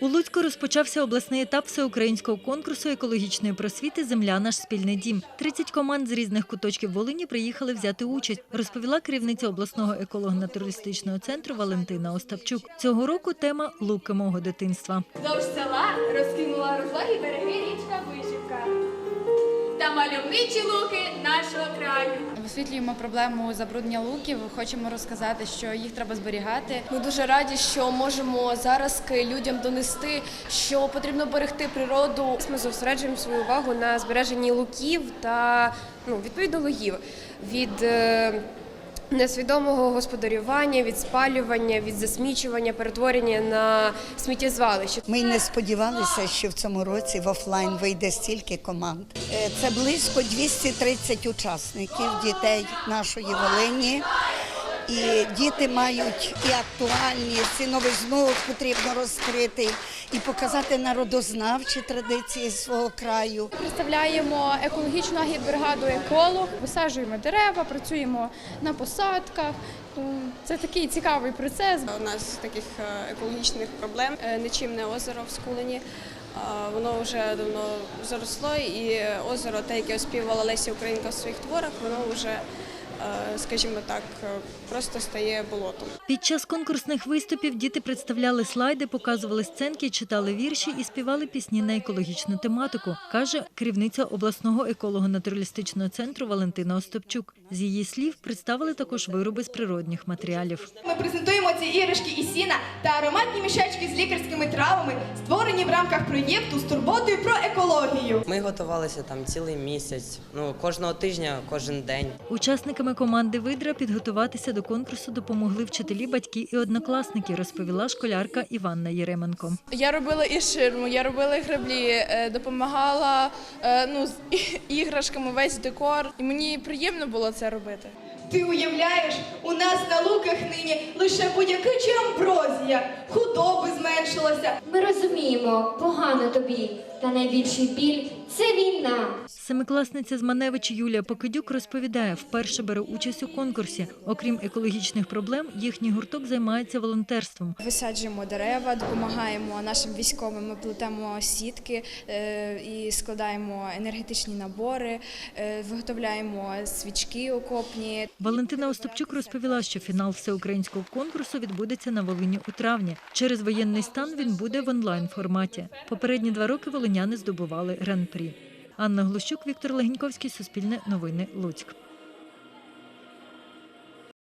У Луцьку розпочався обласний етап всеукраїнського конкурсу екологічної просвіти Земля наш спільний дім. 30 команд з різних куточків Волині приїхали взяти участь, розповіла керівниця обласного еколого-натуралістичного центру Валентина Остапчук. Цього року тема луки мого дитинства. Довж села розкинула розлоги береги річка Вишівка. Та луки нашого краю. Висвітлюємо проблему забруднення луків. Хочемо розказати, що їх треба зберігати. Ми дуже раді, що можемо зараз людям донести, що потрібно берегти природу. Ми зосереджуємо свою увагу на збереженні луків та ну, відповідно лугів від е, несвідомого господарювання, від спалювання, від засмічування, перетворення на сміттєзвалище. Ми не сподівалися, що в цьому році в офлайн вийде стільки команд. Е, Це близько 230 учасників дітей нашої Волині. І діти мають і актуальність, і новизну потрібно розкрити, і показати народознавчі традиції свого краю. Представляємо екологічну агітбригаду еколог, висаджуємо дерева, працюємо на посадках. Це такий цікавий процес. У нас таких е, екологічних проблем е, нічим озеро в Скулені. Воно вже давно заросло, і озеро, те, яке оспівувала Леся Українка в своїх творах, воно вже, е, скажімо так, е, просто стає болотом. Під час конкурсних виступів діти представляли слайди, показували сценки, читали вірші і співали пісні на екологічну тематику, каже керівниця обласного еколого-натуралістичного центру Валентина Остапчук. З її слів представили також вироби з природних матеріалів. Ми презентуємо ці іграшки із сіна та ароматні мішечки з лікарськими травами, створені в рамках проєкту з турботою про екологію. Ми готувалися там цілий місяць. Ну кожного тижня, кожен день. Учасниками команди Видра підготуватися до конкурсу допомогли вчителі, батьки і однокласники, розповіла школярка Іванна Єременко. Я робила і ширму, я робила граблі, е, допомагала е, ну, з іграшками весь декор. І мені приємно було це робити. Ти уявляєш, у нас на луках нині лише будь-яка чи амброзія, худоби зменшилося. Ми розуміємо, погано тобі, та найбільший біль це війна. Семикласниця з Маневич Юлія Покидюк розповідає, вперше бере участь у конкурсі. Окрім екологічних проблем, їхній гурток займається волонтерством. Висаджуємо дерева, допомагаємо нашим військовим. Ми плетемо сітки е, і складаємо енергетичні набори, е, виготовляємо свічки окопні. Валентина Остапчук розповіла, що фінал всеукраїнського конкурсу відбудеться на Волині у травні. Через воєнний стан він буде в онлайн форматі. Попередні два роки волиняни здобували гран-прі. Анна Глущук, Віктор Легеньковський, Суспільне новини, Луцьк.